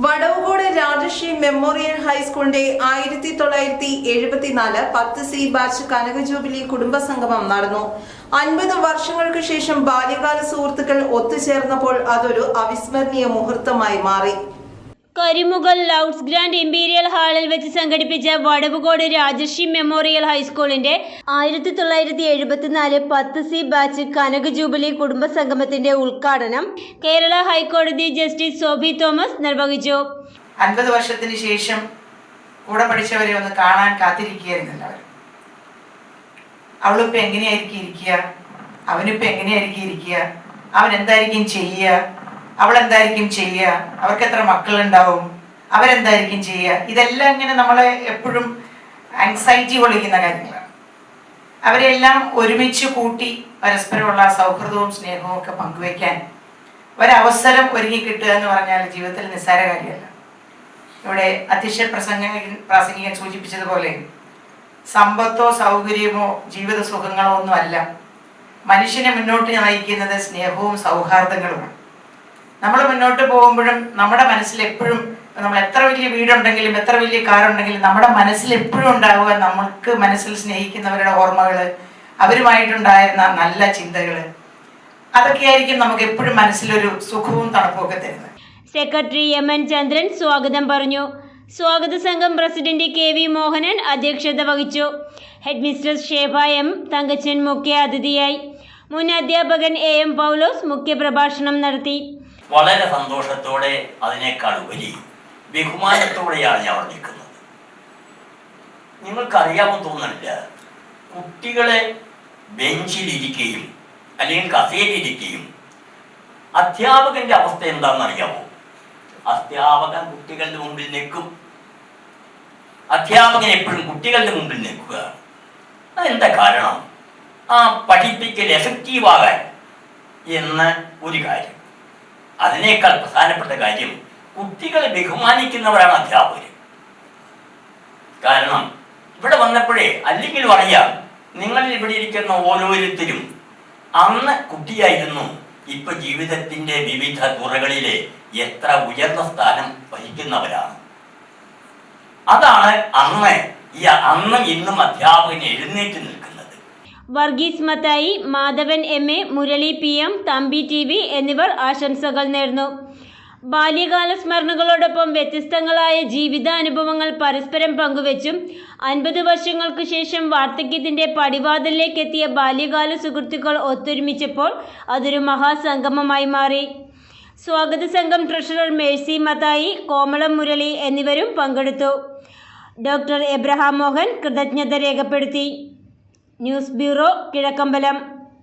Vadavucode Rajashree memorial ഹൈസ്കൂളിന്റെ ആയിരത്തി തൊള്ളായിരത്തി എഴുപത്തിനാല് പത്ത് സി ബാച്ച് കനക ജൂബിലി കുടുംബസംഗമം നടന്നു. അൻപത് വർഷങ്ങൾക്ക് ശേഷം ബാല്യകാല സുഹൃത്തുക്കൾ ഒത്തുചേർന്നപ്പോൾ അതൊരു അവിസ്മരണീയ മുഹൂർത്തമായി മാറി. കരിമുകൾ ലൗഡ്സ് ഗ്രാൻഡ് ഇമ്പീരിയൽ ഹാളിൽ വെച്ച് സംഘടിപ്പിച്ച വടവുകോട് രാജശ്രീ മെമ്മോറിയൽ ഹൈസ്കൂളിന്റെ ആയിരത്തി തൊള്ളായിരത്തി എഴുപത്തിനാല് പത്ത് സി ബാച്ച് കനക ജൂബിലി കുടുംബ സംഗമത്തിന്റെ ഉദ്ഘാടനം കേരള ഹൈക്കോടതി ജസ്റ്റിസ് സോബി തോമസ് നിർവഹിച്ചു. അൻപത് വർഷത്തിന് ശേഷം കൂടെ പഠിച്ചവരെ ഒന്ന് കാണാൻ കാത്തിരിക്കുകയായിരുന്നു അവളിപ്പോ എങ്ങനെയായിരിക്കും ഇരിക്കുക? അവനിപ്പോ എങ്ങനെയായിരിക്കും ഇരിക്കുക? അവൻ എന്തായിരിക്കും ചെയ്യുക? അവൾ എന്തായിരിക്കും ചെയ്യുക അവർക്ക് എത്ര മക്കളുണ്ടാവും? അവരെന്തായിരിക്കും ചെയ്യുക ഇതെല്ലാം ഇങ്ങനെ നമ്മളെ എപ്പോഴും ആങ്സൈറ്റി കൊള്ളിക്കുന്ന കാര്യങ്ങളാണ്. അവരെല്ലാം ഒരുമിച്ച് കൂട്ടി പരസ്പരമുള്ള സൗഹൃദവും സ്നേഹവും ഒക്കെ പങ്കുവയ്ക്കാൻ ഒരവസരം ഒരുങ്ങി കിട്ടുക എന്ന് പറഞ്ഞാൽ ജീവിതത്തിൽ നിസ്സാര കാര്യമല്ല. ഇവിടെ അധ്യക്ഷ പ്രസംഗ പ്രാസംഗികൻ സൂചിപ്പിച്ചതുപോലെ സമ്പത്തോ സൗകര്യമോ ജീവിത സുഖങ്ങളോ ഒന്നും അല്ല. മനുഷ്യനെ മുന്നോട്ട് നയിക്കുന്നത് സ്നേഹവും സൗഹാർദ്ദങ്ങളുമാണ്. നമ്മൾ മുന്നോട്ട് പോകുമ്പോഴും നമ്മുടെ മനസ്സിൽ എപ്പോഴും നമ്മൾ എത്ര വലിയ വീടുണ്ടെങ്കിലും എത്ര വലിയ കാറുണ്ടെങ്കിലും നമ്മുടെ മനസ്സിൽ എപ്പോഴും ഉണ്ടാവുക നമുക്ക് മനസ്സിൽ സ്നേഹിക്കുന്നവരുടെ ഓർമ്മകൾ അവരുമായിട്ടുണ്ടായിരുന്ന നല്ല ചിന്തകൾ അതൊക്കെയായിരിക്കും നമുക്ക് എപ്പോഴും മനസ്സിലൊരു സുഖവും തണുപ്പും ഒക്കെ തരുന്നത്. സെക്രട്ടറി എം എൻ ചന്ദ്രൻ സ്വാഗതം പറഞ്ഞു. സ്വാഗത സംഘം പ്രസിഡന്റ് കെ വി മോഹനൻ അധ്യക്ഷത വഹിച്ചു. ഹെഡ് മിസ്ട്രസ് എം തങ്കച്ചൻ മുഖ്യ അതിഥിയായി മുൻ അധ്യാപകൻ എ എം പൗലോസ് മുഖ്യപ്രഭാഷണം നടത്തി. വളരെ സന്തോഷത്തോടെ അതിനേക്കാൾ ഉപരി ബഹുമാനത്തോടെയാണ് ഞാൻ നിൽക്കുന്നത്. നിങ്ങൾക്കറിയാമെന്ന് തോന്നുന്നില്ല കുട്ടികളെ ബെഞ്ചിലിരിക്കുകയും അല്ലെങ്കിൽ കസേരയിലിരിക്കുകയും അധ്യാപകന്റെ അവസ്ഥ എന്താണെന്ന് അറിയാമോ? അധ്യാപകൻ കുട്ടികളുടെ മുമ്പിൽ നിൽക്കും. അധ്യാപകൻ എപ്പോഴും കുട്ടികളുടെ മുമ്പിൽ നിൽക്കുക. അതെന്താ കാരണം? ആ പഠിപ്പിക്കൽ എഫക്റ്റീവാകാൻ എന്ന ഒരു കാര്യം. അതിനേക്കാൾ പ്രധാനപ്പെട്ട കാര്യം കുട്ടികളെ ബഹുമാനിക്കുന്നവരാണ് അധ്യാപകർ കാരണം ഇവിടെ വന്നപ്പോഴേ അല്ലെങ്കിൽ അറിയാം നിങ്ങൾ ഇവിടെ ഇരിക്കുന്ന ഓരോരുത്തരും അന്ന് കുട്ടിയായിരുന്നു ഇപ്പൊ ജീവിതത്തിന്റെ വിവിധ തുറകളിലെ എത്ര ഉയർന്ന സ്ഥാനം വഹിക്കുന്നവരാണ്. അതാണ് അന്ന് ഈ അന്നും ഇന്നും അധ്യാപകന് എഴുന്നേറ്റ് നിൽക്കുന്നത്. Varghese Mathai Madhavan M. A. Murali P. M. Thampi T. V. എന്നിവർ ആശംസകൾ നേർന്നു. ബാല്യകാല സ്മരണകളോടൊപ്പം വ്യത്യസ്തങ്ങളായ ജീവിതാനുഭവങ്ങൾ പരസ്പരം പങ്കുവച്ചും അൻപത് വർഷങ്ങൾക്ക് ശേഷം വാർദ്ധക്യത്തിന്റെ പടിവാതിലേക്ക് ബാല്യകാല സുഹൃത്തുക്കൾ ഒത്തൊരുമിച്ചപ്പോൾ അതൊരു മഹാസംഗമമായി മാറി. സ്വാഗത സംഘം ട്രഷറർ മേഴ്സി മത്തായി കോമളം മുരളി എന്നിവരും പങ്കെടുത്തു. ഡോക്ടർ എബ്രഹാം മോഹൻ കൃതജ്ഞത രേഖപ്പെടുത്തി. News bureau Kizhakkambalam